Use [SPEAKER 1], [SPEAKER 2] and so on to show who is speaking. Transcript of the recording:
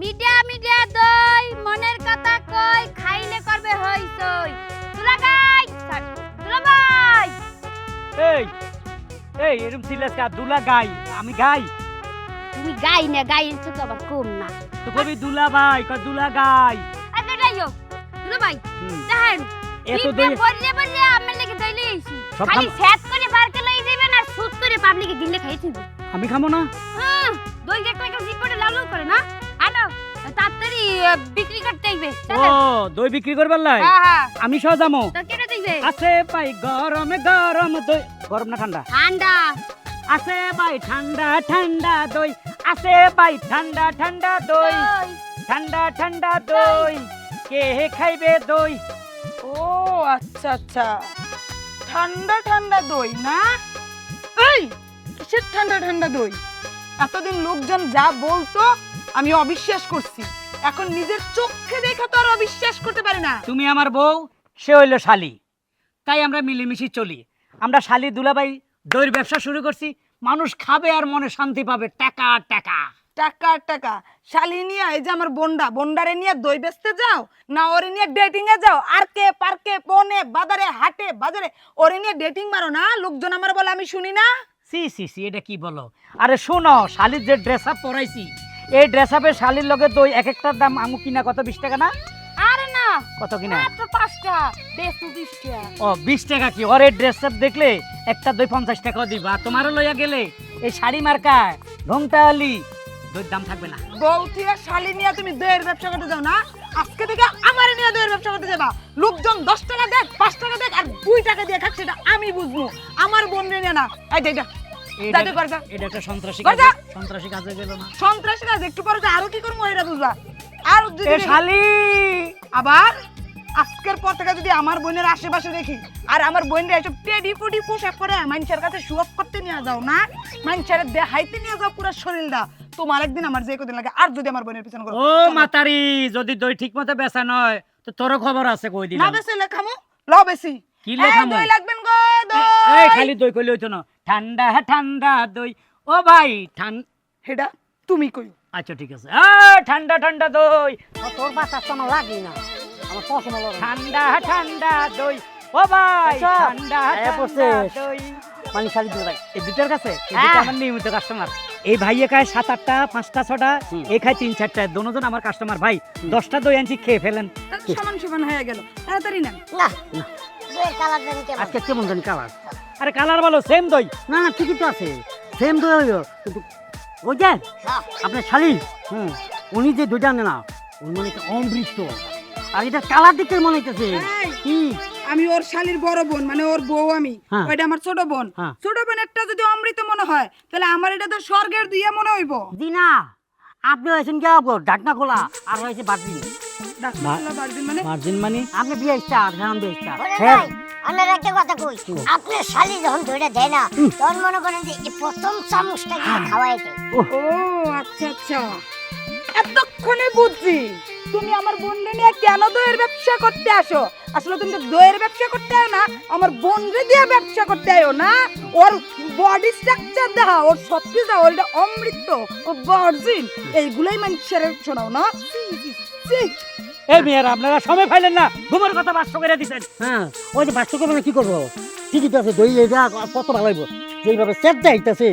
[SPEAKER 1] Media media দই মনের কথা কই খাইলে করবে হইসই তুলা গাই তুলা ভাই!
[SPEAKER 2] এই এই এরকম সিলেস কা? দুলা গাই আমি গাই।
[SPEAKER 1] তুমি গাই না গাই তো আবার কম না।
[SPEAKER 2] তো কবি দুলা ভাই ক দুলা গাই।
[SPEAKER 1] আরে যাইও তুলা ভাই দেখেন
[SPEAKER 2] এত দই
[SPEAKER 1] পড়লে পড়লে আমার লাগে দই লই আইছি। খালি সেট করে পার্কে লই যাবেন আর সুদ করে পাবলিকে গিলে খাইছি
[SPEAKER 2] আমি খামো না?
[SPEAKER 1] হ্যাঁ দই একটা একটা জিপটে লালু করে না? বিক্রি করতে আইবে
[SPEAKER 2] ও দই বিক্রি করবার লাই?
[SPEAKER 1] হ্যাঁ হ্যাঁ।
[SPEAKER 2] আমি সহ যামো।
[SPEAKER 1] তো কেটে দিবে?
[SPEAKER 2] আছে ভাই গরমে গরম দই। গরম না ঠান্ডা?
[SPEAKER 1] ঠান্ডা।
[SPEAKER 2] আছে ভাই ঠান্ডা ঠান্ডা দই। আছে ভাই ঠান্ডা ঠান্ডা দই। ঠান্ডা ঠান্ডা দই। কে খাইবে দই?
[SPEAKER 3] ও আচ্ছা আচ্ছা। ঠান্ডা ঠান্ডা দই না? এই কিসের ঠান্ডা ঠান্ডা দই? এতদিন লোকজন যা বলতো আমি অবিশ্বাস করছি। এখন নিজের চোখে দেখে তো আর অবিশ্বাস করতে পারে না।
[SPEAKER 2] তুমি আমার বউ সে হইল শালি। তাই আমরা মিলেমিশে চলি। আমরা শালি দুলাভাই দইয়ের ব্যবসা শুরু করছি মানুষ খাবে আর মনে শান্তি পাবে। টাকা টাকা।
[SPEAKER 3] টাকা টাকা। শালি নিয়ে এই যে আমার বন্ডা বন্ডারে নিয়ে দই বেচতে যাও না ওরে নিয়ে ডেটিং এ যাও। আর কে পার্কে বনে বাজারে হাটে বাজারে। ওরে নিয়ে ডেটিং মারো না লোকজন আমার বলে আমি শুনি না।
[SPEAKER 2] সি সি সি এটা কি বলো? আরে শোনো শালির যে ড্রেস আপ পরাইছি এই ড্রেস আপের শালির লগে দই এক একটার দাম আমু কিনা কত? বিশ টাকা না?
[SPEAKER 1] আরে না।
[SPEAKER 2] কত কিনা?
[SPEAKER 1] মাত্র পাঁচটা বেশ বিশটা
[SPEAKER 2] ও বিশ টাকা কি? ওর এই ড্রেস আপ দেখলে একটা দই পঞ্চাশ টাকা দিবা। তোমারও লইয়া গেলে এই শাড়ি মার্কা ঘংটা আলি দইয়ের দাম থাকবে না।
[SPEAKER 3] বউ থেকে শালি নিয়ে তুমি দইয়ের ব্যবসা করতে যাও না? আজকে থেকে আমার নিয়ে দইয়ের ব্যবসা করতে যাবা। লোকজন দশ টাকা দেখ পাঁচ টাকা দেখ আর দুই টাকা দিয়ে খাচ্ছে এটা আমি বুঝব। আমার বোন নিয়ে না। এই যে এটা
[SPEAKER 2] এটা
[SPEAKER 3] দাদু কর
[SPEAKER 2] এটা একটা সন্ত্রাসী কাজ। সন্ত্রাসী কাজে গেল না।
[SPEAKER 3] সন্ত্রাসী কাজ একটু পরে যে আরও কি করব এটা বুঝবা। আর যদি
[SPEAKER 2] এ শালি!
[SPEAKER 3] আবার আজকের পর থেকে যদি আমার বোনের আশেপাশে দেখি আর আমার বোনরা এসব টেডি ফুডি পোশাক করে মানুষের কাছে শু করতে নিয়ে যাও না মানুষের দেখাইতে নিয়ে যাও পুরো শরীরটা। তোমার একদিন আমার যে কদিন লাগে আর যদি আমার বোনের পিছনে করো।
[SPEAKER 2] ও মাতারি যদি দই ঠিক মতো বেচা নয় তো তোরও খবর আছে কই দিলাম।
[SPEAKER 3] না বেশি লেখামো ল বেশি।
[SPEAKER 2] কি লেখামো?
[SPEAKER 3] দই লাগবেন গো
[SPEAKER 2] এই খালি দই কইলে হইতো না। ঠান্ডা ঠান্ডা দই। ও ভাই ঠান
[SPEAKER 3] হেডা তুমি কই
[SPEAKER 2] আচ্ছা ঠিক আছে। ঠান্ডা ঠান্ডা দই।
[SPEAKER 4] তোর বাচ্চা তো আমার লাগে না। আমার পছন্দ না।
[SPEAKER 2] ঠান্ডা ঠান্ডা দই। ও ভাই
[SPEAKER 4] আচ্ছা,
[SPEAKER 2] ঠান্ডা
[SPEAKER 4] এ
[SPEAKER 2] ঠান্ডা দই।
[SPEAKER 4] মানে শাড়ি দিয়ে ভাই।
[SPEAKER 2] এই দুটার কাছে? এই
[SPEAKER 4] হ্যাঁ।
[SPEAKER 2] আমার নিয়মিত কাস্টমার এই ভাইয়ে খায় সাত আটটা পাঁচটা ছটা। এই খায় তিন চারটা। দোনোজন আমার কাস্টমার ভাই দশটা দই আনছি খেয়ে ফেলেন।
[SPEAKER 3] সমান সমান হয়ে গেল। তাড়াতাড়ি নেন।
[SPEAKER 4] না না। কালার জানি কেমন। আজকে কেমন জানি কালার
[SPEAKER 2] আরে কালার ভালো সেম দই।
[SPEAKER 4] না না ঠিকই তো আছে। সেম দই হইল কিন্তু ওই যে আপনার শালি হুম উনি যে দুইটা আনে না উনি মনে হচ্ছে অমৃত। আর এটা কালার দিকে মনে হইতেছে। কি?
[SPEAKER 3] আমি ওর শালির বড় বোন মানে ওর বউ আমি।
[SPEAKER 4] হ্যাঁ।
[SPEAKER 3] ওইটা আমার ছোট বোন।
[SPEAKER 4] হ্যাঁ।
[SPEAKER 3] ছোট বোন একটা যদি অমৃত মনে হয় তাহলে আমার এটা তো স্বর্গের দিয়ে মনে হইব।
[SPEAKER 4] দিনা আপনি হয়েছেন কি ডাকনা খোলা আর হয়েছে
[SPEAKER 3] ডাক্তার বারদিন মানে?
[SPEAKER 2] Margin money?
[SPEAKER 4] আপনি বিয়ে স্টার হ্যাঁ বিয়ে স্টার হ্যাঁ।
[SPEAKER 5] আমার একটা কথা কই? আপনি শালি যখন ধরে দেয় না তখন মনে করেন যে এই প্রথম চামচটা দিয়ে খাওয়াই দেয়।
[SPEAKER 3] ও। আচ্ছা আচ্ছা। এতক্ষণে বুঝছি। তুমি আমার বোন নিয়ে কেন দইয়ের ব্যবসা করতে আসো? আসলে তুমি তো দইয়ের ব্যবসা করতে আয় না আমার বোন দিয়ে ব্যবসা করতে আয়ো না। ওর বডি স্ট্রাকচার দেখা ওর সব কিছু দেখা, ওর এটা অমৃত ও ভার্জিন এইগুলোই মানুষের শোনাও না।
[SPEAKER 2] এই মেয়েরা আপনারা সময় পাইলেন না। ঘুমের কথা বাস্ত করে দিছেন
[SPEAKER 4] হ্যাঁ। ওই যে বাস্তব মানে কি করব? টিকিট আছে দই এটা কত ভালো যেভাবে যেইভাবে সেট দেখাইতেছে